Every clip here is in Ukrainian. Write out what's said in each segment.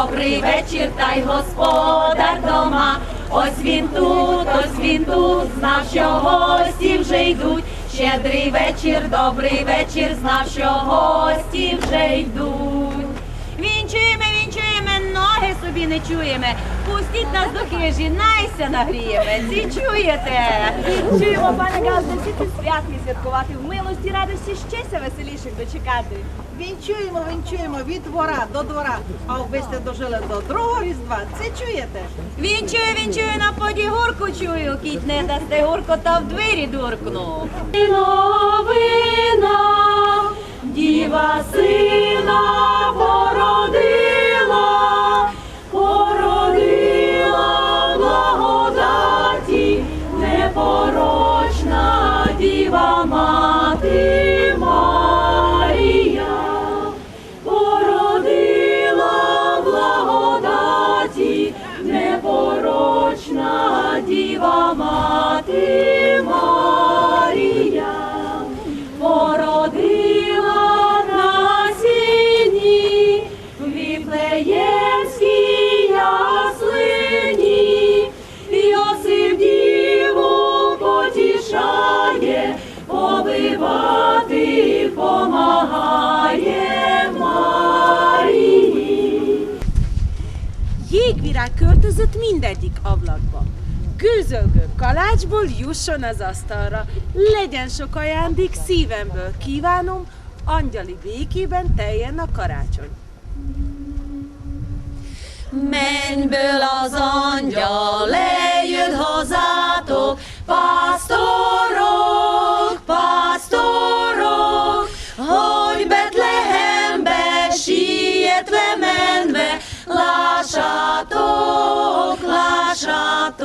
добрий вечір, та й господар дома. Ось він тут, ось він тут, знав, що гості вже йдуть. Щедрий вечір, добрий вечір, знав, що гості вже йдуть. Собі не чуємо. Пустіть нас до хижі, найся нагріємо. Ці чуєте? Чуємо, пане Газде, всі ці святки святкувати в милості радості щеся веселіших дочекати. Вінчуємо, вінчуємо від двора до двора, а ви сте дожили до другого різдва. Це чуєте? Вінчую, вінчую, на поді гурку чую, кіть не дасте гурко, та в двері дуркну. Діва мати Марія, породила на сіні в яслині, Йосип діву потішає, побивати помагає Марії. Jégvirág költözött mindegyik ablakba. Gőzölgő kalácsból jusson az asztalra, legyen sok ajándék szívemből kívánom, angyali békében teljen a karácsony. Mennyből az angyal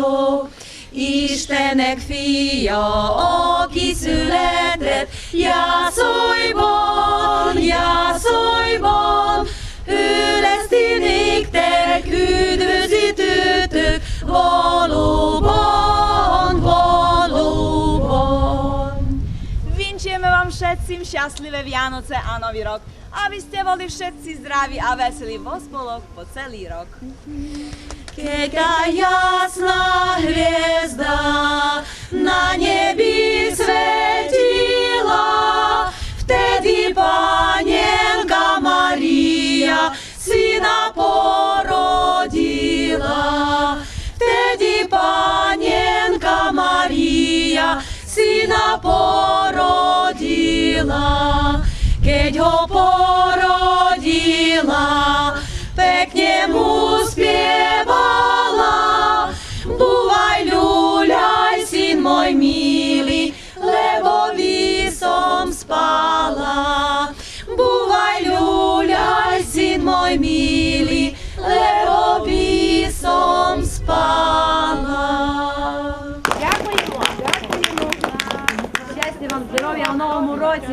vagyok. Istenek fia, aki született, Jászolyban, Jászolyban, ő lesz ti néktek, üdvözítőtök, valóban, valóban. Winczymy wam wszystkim szczęśliwe Vianoce a Nowy Rok, abyście byli wszyscy zdrowi a weseli w po cały rok. Kiedy jasna втеді паненка Марія сина породила, втеді паненка Марія сина породила, Кедь го породила, лебо вісом спала. Дякуємо, дякуємо. Щастя вам, здоров'я у новому році.